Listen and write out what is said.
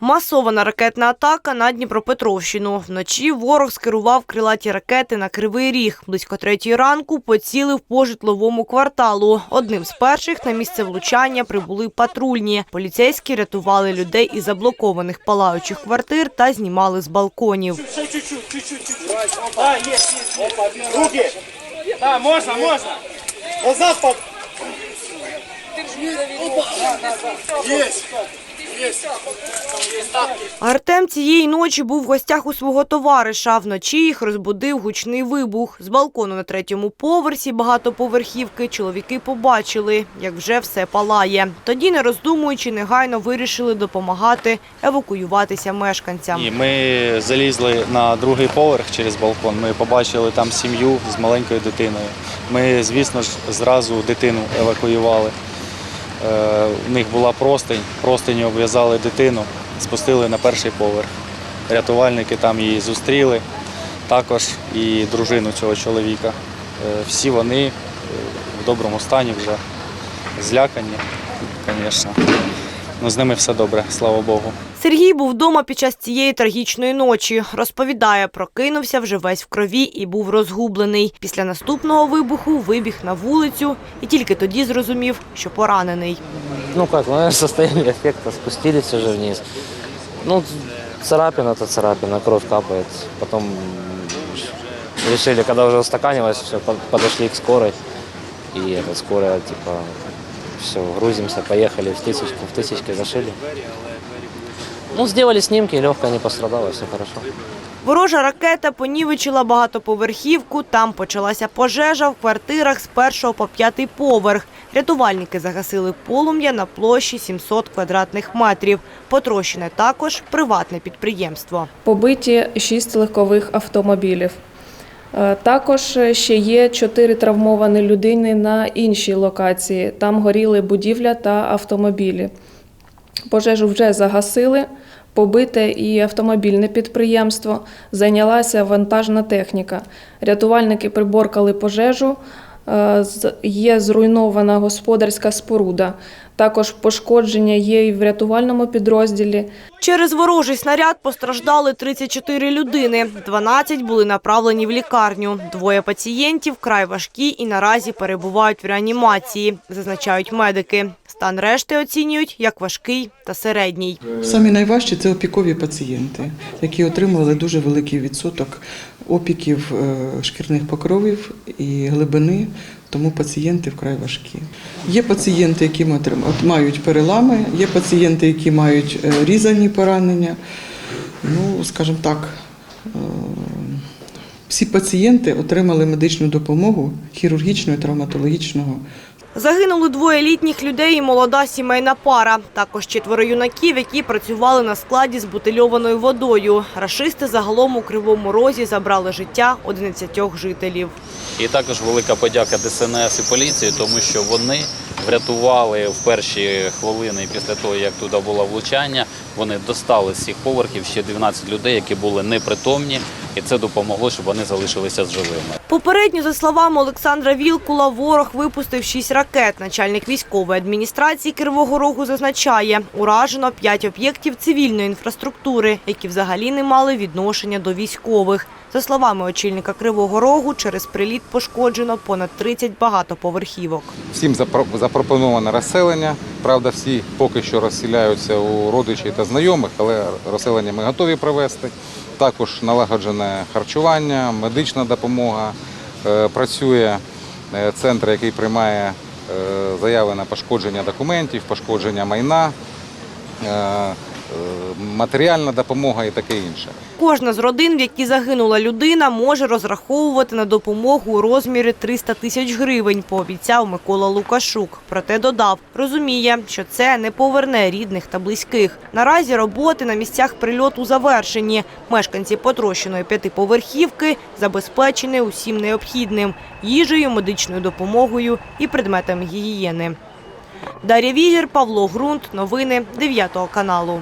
Масована ракетна атака на Дніпропетровщину. Вночі ворог скерував крилаті ракети на Кривий Ріг. Близько третьої ранку поцілив по житловому кварталу. Одним з перших на місце влучання прибули патрульні. Поліцейські рятували людей із заблокованих палаючих квартир та знімали з балконів. Руки. Да, можно, можно. Назад под. Артем цієї ночі був в гостях у свого товариша. Вночі їх розбудив гучний вибух. З балкону на третьому поверсі багатоповерхівки чоловіки побачили, як вже все палає. Тоді, не роздумуючи, негайно вирішили допомагати евакуюватися мешканцям. Ми залізли на другий поверх через балкон. Ми побачили там сім'ю з маленькою дитиною. Ми, звісно ж, зразу дитину евакуювали. Е, У них була простинь, простинь обв'язали дитину, спустили на перший поверх. Рятувальники там її зустріли, також і дружину цього чоловіка. Е, Всі вони е, в доброму стані вже злякані, звісно. Ну, з ними все добре, слава Богу. Сергій був вдома під час цієї трагічної ночі. Розповідає, прокинувся вже весь в крові і був розгублений. Після наступного вибуху вибіг на вулицю і тільки тоді зрозумів, що поранений. Ну как, ну, наверное, состояние эффекта, спустились уже вниз. Ну, царапина то царапина, кровь капает. Потом м, решили, когда уже устаканилось, все, подошли к скорой. И эта скорая, типа, все, грузимся, поехали в тысячку, в тысячке зашили. Ну, сделали снимки, легкая не пострадала, все хорошо. Ворожа ракета понівечила багатоповерхівку. Там почалася пожежа в квартирах з першого по п'ятий поверх. Рятувальники загасили полум'я на площі 700 квадратних метрів. Потрощене також приватне підприємство. побиті шість легкових автомобілів. Е, Також ще є чотири травмовані людини на іншій локації. Там горіли будівля та автомобілі. Пожежу вже загасили. Побите і автомобільне підприємство, зайнялася вантажна техніка. Рятувальники приборкали пожежу, є зруйнована господарська споруда. Також пошкодження є і в рятувальному підрозділі. Через ворожий снаряд постраждали 34 людини. 12 були направлені в лікарню. Двоє пацієнтів край важкі і наразі перебувають в реанімації, зазначають медики. Стан решти оцінюють як важкий та середній. Самі найважчі це опікові пацієнти, які отримали дуже великий відсоток опіків е, шкірних покровів і глибини, тому пацієнти вкрай важкі. Є пацієнти, які мають перелами, є пацієнти, які мають е, різані поранення. Ну, скажімо так, е, всі пацієнти отримали медичну допомогу хірургічну і травматологічного Загинули двоє літніх людей і молода сімейна пара. Також четверо юнаків, які працювали на складі з бутильованою водою. Рашисти загалом у Кривому Розі забрали життя 11 жителів. І також велика подяка ДСНС і поліції, тому що вони врятували в перші хвилини після того, як туди було влучання. Вони достали з цих поверхів ще 12 людей, які були непритомні, і це допомогло, щоб вони залишилися живими. Попередньо, за словами Олександра Вілкула, ворог випустив шість ракет. Начальник військової адміністрації Кривого Рогу зазначає, уражено п'ять об'єктів цивільної інфраструктури, які взагалі не мали відношення до військових. За словами очільника Кривого Рогу, через приліт пошкоджено понад 30 багатоповерхівок. Всім запро- запропоновано розселення. Правда, всі поки що розселяються у родичів та знайомих, але розселення ми готові провести. Також налагоджене харчування, медична допомога. Е, Працює е, центр, який приймає е, заяви на пошкодження документів, пошкодження майна, матеріальна допомога і таке інше. Кожна з родин, в якій загинула людина, може розраховувати на допомогу у розмірі 300 тисяч гривень, пообіцяв Микола Лукашук. Проте додав, розуміє, що це не поверне рідних та близьких. Наразі роботи на місцях прильоту завершені. Мешканці потрощеної п'ятиповерхівки забезпечені усім необхідним – їжею, медичною допомогою і предметами гігієни. Дар'я Вігір, Павло Грунт. Новини 9 каналу.